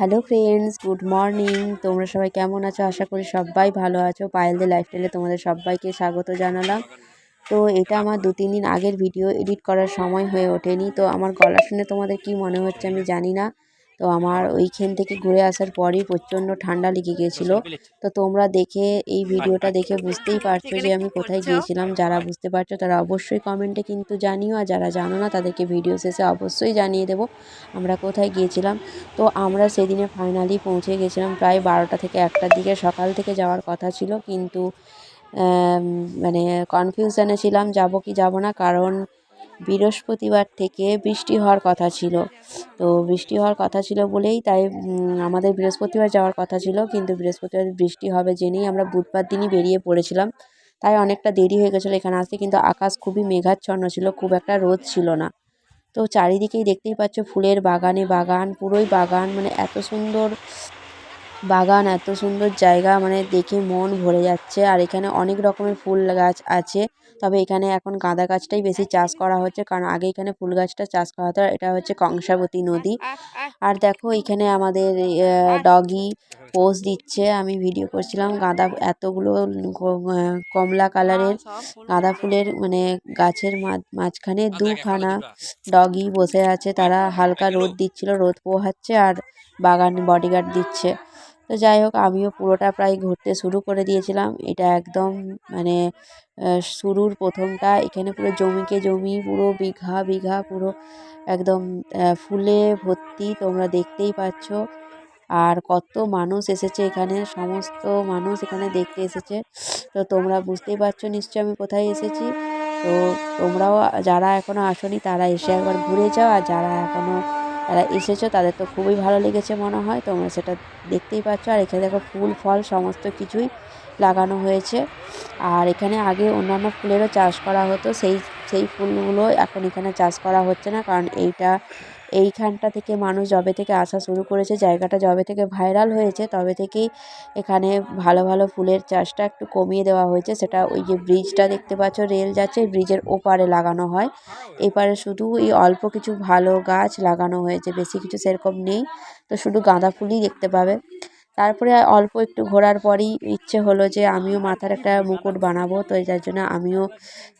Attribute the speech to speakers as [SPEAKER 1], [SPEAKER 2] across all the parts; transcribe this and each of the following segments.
[SPEAKER 1] Hello friends good morning তোমরা সবাই কেমন আছো? আশা করি সবাই ভালো আছো। পায়েলদের লাইফস্টাইলে তোমাদের সবাইকে স্বাগত জানালাম। তো এটা আমার দু, তিন দিন আগের ভিডিও এডিট করার সময় হয়ে ওঠেনি। তো আমার গলা শুনে তোমাদের কি মনে হচ্ছে আমি জানি না। তো আমার ওইখান থেকে ঘুরে আসার পরই প্রচণ্ড ঠান্ডা লেগে গিয়েছিল। তো তোমরা দেখে এই ভিডিওটা দেখে বুঝতেই পারছ যে আমি কোথায় গিয়েছিলাম। যারা বুঝতে পারছ তারা অবশ্যই কমেন্টে কিন্তু জানিও। আর যারা জানো না তাদেরকে ভিডিও শেষে অবশ্যই জানিয়ে দেবো আমরা কোথায় গিয়েছিলাম। তো আমরা সেদিনে ফাইনালি পৌঁছে গেছিলাম প্রায় বারোটা থেকে একটার দিকে। সকাল থেকে যাওয়ার কথা ছিল কিন্তু মানে কনফিউশনে ছিলাম। যাব কি যাব না? কারণ বৃহস্পতিবার থেকে বৃষ্টি হওয়ার কথা ছিল। তো বৃষ্টি হওয়ার কথা ছিল বলেই তাই আমাদের বৃহস্পতিবার যাওয়ার কথা ছিল। কিন্তু বৃহস্পতিবার বৃষ্টি হবে জেনেই আমরা বুধবার দিনই বেরিয়ে পড়েছিলাম। তাই অনেকটা দেরি হয়ে গেছিল এখানে আসতে। কিন্তু আকাশ খুবই মেঘাচ্ছন্ন ছিল, খুব একটা রোদ ছিল না। তো চারিদিকেই দেখতেই পাচ্ছ ফুলের বাগানে বাগান, পুরোই বাগান। মানে এত সুন্দর বাগান, এত সুন্দর জায়গা। মানে দেখে মন ভরে যাচ্ছে। আর এখানে অনেক রকমের ফুল গাছ আছে। তবে এখানে এখন গাঁদা গাছটাই বেশি চাষ করা হচ্ছে। কারণ আগে এখানে ফুল গাছটা চাষ করা হতো। এটা হচ্ছে কংসাবতী নদী। আর দেখো এখানে আমাদের ডগি পোজ দিচ্ছে। আমি ভিডিও করছিলাম গাঁদা এতগুলো কমলা কালারের গাঁদা ফুলের মানে গাছের মাঝখানে দুখানা ডগি বসে আছে। তারা হালকা রোদ দিচ্ছিল, রোদ পোহাচ্ছে আর বাগান বডিগার্ড দিচ্ছে। তো যাই হোক, আমিও পুরোটা প্রায় ঘুরতে শুরু করে দিয়েছিলাম। এটা একদম মানে শুরুর প্রথমটা। এখানে পুরো জমিকে জমি, পুরো বিঘা বিঘা, পুরো একদম ফুলে ভর্তি তোমরা দেখতেই পাচ্ছ। আর কত মানুষ এসেছে এখানে, সমস্ত মানুষ এখানে দেখতে এসেছে। তো তোমরা বুঝতেই পারছ নিশ্চয়ই আমি কোথায় এসেছি। তো তোমরাও, যারা এখনও আসনি তারা এসে একবার ঘুরে যাও। আর যারা এখনও যারা এসেছ তাদের তো খুবই ভালো লেগেছে মনে হয়, তোমরা সেটা দেখতেই পাচ্ছ। আর এখানে দেখো ফুল, ফল, সমস্ত কিছুই লাগানো হয়েছে। আর এখানে আগে অন্যান্য ফুলেরও চাষ করা হতো। সেই সেই ফুলগুলো এখন এখানে চাষ করা হচ্ছে না। কারণ এইটা, এইখানটা থেকে মানুষ যবে থেকে আসা শুরু করেছে, জায়গাটা যবে থেকে ভাইরাল হয়েছে, তবে থেকেই এখানে ভালো ভালো ফুলের চাষটা একটু কমিয়ে দেওয়া হয়েছে। সেটা ওই যে ব্রিজটা দেখতে পাচ্ছ, রেল যাচ্ছে, ব্রিজের ওপারে লাগানো হয়। এপারে শুধু এই অল্প কিছু ভালো গাছ লাগানো হয়েছে, বেশি কিছু সেরকম নেই। তো শুধু গাঁদা ফুলই দেখতে পাবে। তারপরে অল্প একটু ঘোরার পরই ইচ্ছে হলো যে আমিও মাথার একটা মুকুট বানাবো। তো যার জন্য আমিও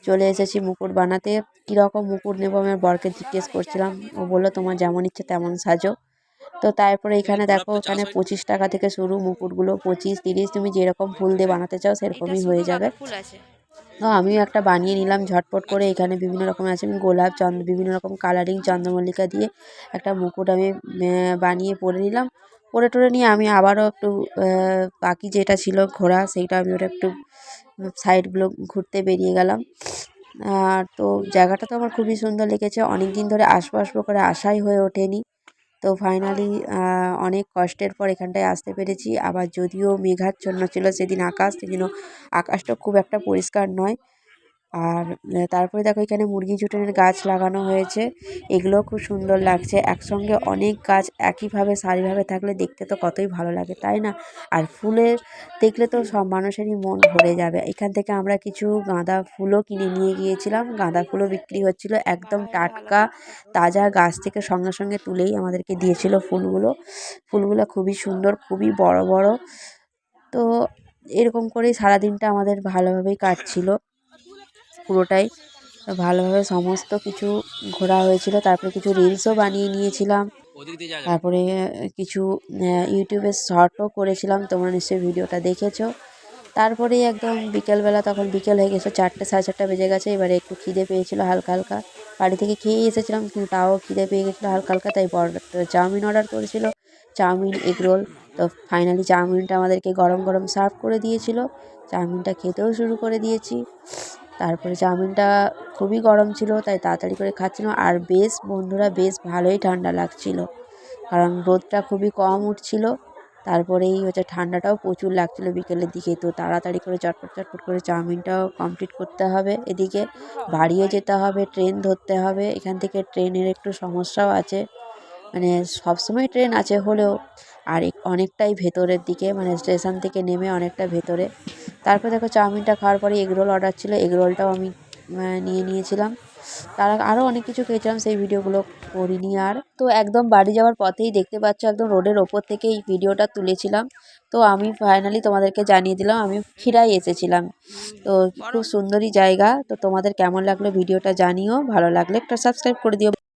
[SPEAKER 1] চলে এসেছি মুকুট বানাতে। কীরকম মুকুট নেব আমার বরকে জিজ্ঞেস করছিলাম। ও বলল তোমার যেমন ইচ্ছে তেমন সাজো। তো তারপরে এখানে দেখো এখানে পঁচিশ টাকা থেকে শুরু মুকুটগুলো। পঁচিশ তিরিশ তুমি যেরকম ফুল দিয়ে বানাতে চাও সেরকমই হয়ে যাবে। তো আমিও একটা বানিয়ে নিলাম ঝটপট করে। এখানে বিভিন্ন রকম আছে আমি গোলাপ চন্দ্র বিভিন্ন রকম কালারিং চন্দ্রমল্লিকা দিয়ে একটা মুকুট আমি বানিয়ে পরে নিলাম। পরে টরে নিয়ে আমি আবারও একটু বাকি যেটা ছিল ঘোরা, সেইটা আমি ওটা একটু সাইডগুলো ঘুরতে বেরিয়ে গেলাম। আর তো জায়গাটা তো আমার খুবই সুন্দর লেগেছে। অনেক দিন ধরে আসব আসব করে আশাই হয়ে ওঠেনি। তো ফাইনালি অনেক কষ্টের পর এখানটায় আসতে পেরেছি। আবার যদিও মেঘাচ্ছন্ন ছিল, সেদিন আকাশ, সেদিনও আকাশটা খুব একটা পরিষ্কার নয়। আর তারপরে দেখো এখানে মুরগি জুটেনের গাছ লাগানো হয়েছে। এগুলোও খুব সুন্দর লাগছে। একসঙ্গে অনেক গাছ একইভাবে, সারিভাবে থাকলে দেখতে তো কতই ভালো লাগে, তাই না? আর ফুলের দেখলে তো সব মানুষেরই মন ভরে যাবে। এখান থেকে আমরা কিছু গাঁদা ফুলও কিনে নিয়ে গিয়েছিলাম। গাঁদা ফুলও বিক্রি হচ্ছিল একদম টাটকা, তাজা গাছ থেকে সঙ্গে সঙ্গে তুলেই আমাদেরকে দিয়েছিল ফুলগুলো। ফুলগুলো খুবই সুন্দর, খুবই বড় বড়। তো এরকম করেই সারাদিনটা আমাদের ভালোভাবেই কাটছিল। পুরোটাই ভালোভাবে সমস্ত কিছু ঘোরা হয়েছিল। তারপরে কিছু রিলসও বানিয়ে নিয়েছিলাম। তারপরে কিছু ইউটিউবে শর্টও করেছিলাম। তোমরা নিশ্চয়ই ভিডিওটা দেখেছ। তারপরে একদম বিকেলবেলা, তখন বিকেল হয়ে গেছে, চারটে, সাড়ে চারটা বেজে গেছে। এবারে একটু খিদে পেয়েছিলো হালকা হালকা। বাড়ি থেকে খেয়েই এসেছিলাম, কিন্তু তাও খিদে পেয়ে গেছিল হালকা হালকা। তাই বড় চাউমিন অর্ডার করেছিল। Chowmein, egg roll. তো ফাইনালি চাউমিনটা আমাদেরকে গরম গরম সার্ভ করে দিয়েছিল। চাউমিনটা খেতেও শুরু করে দিয়েছি। তারপরে চাউমিনটা খুবই গরম ছিল, তাই তাড়াতাড়ি করে খাচ্ছিলাম। আর বেশ, বন্ধুরা, বেশ ভালোই ঠান্ডা লাগছিল, কারণ রোদটা খুবই কম উঠছিল। তারপরেই হচ্ছে ঠান্ডাটাও প্রচুর লাগছিল বিকেলের দিকে, তো তাড়াতাড়ি করে চটপট চটপট করে চাউমিনটাও কমপ্লিট করতে হবে এদিকে। বাড়িও যেতে হবে, ট্রেন ধরতে হবে, এখান থেকে ট্রেনের একটু সমস্যাও আছে। মানে সবসময় ট্রেন আছে হলেও, আর অনেকটাই ভেতরের দিকে মানে স্টেশন থেকে নেমে অনেকটা ভেতরে। তারপর দেখো চাউমিনটা খাওয়ার পরে এগরোল অর্ডার ছিল এগরোলটাও আমি নিয়ে নিয়েছিলাম। তারা আরও অনেক কিছু খেয়েছিলাম, সেই ভিডিওগুলো করিনি আর। তো একদম বাড়ি যাওয়ার পথেই দেখতে পাচ্ছ, একদম রোডের ওপর থেকে এই ভিডিওটা তুলেছিলাম। তো আমি ফাইনালি তোমাদেরকে জানিয়ে দিলাম, আমি খিরাই এসেছিলাম। তো খুব সুন্দরই জায়গা, তো তোমাদের কেমন লাগল ভিডিওটা জানিও, ভালো লাগলে একটা সাবস্ক্রাইব করে দিও।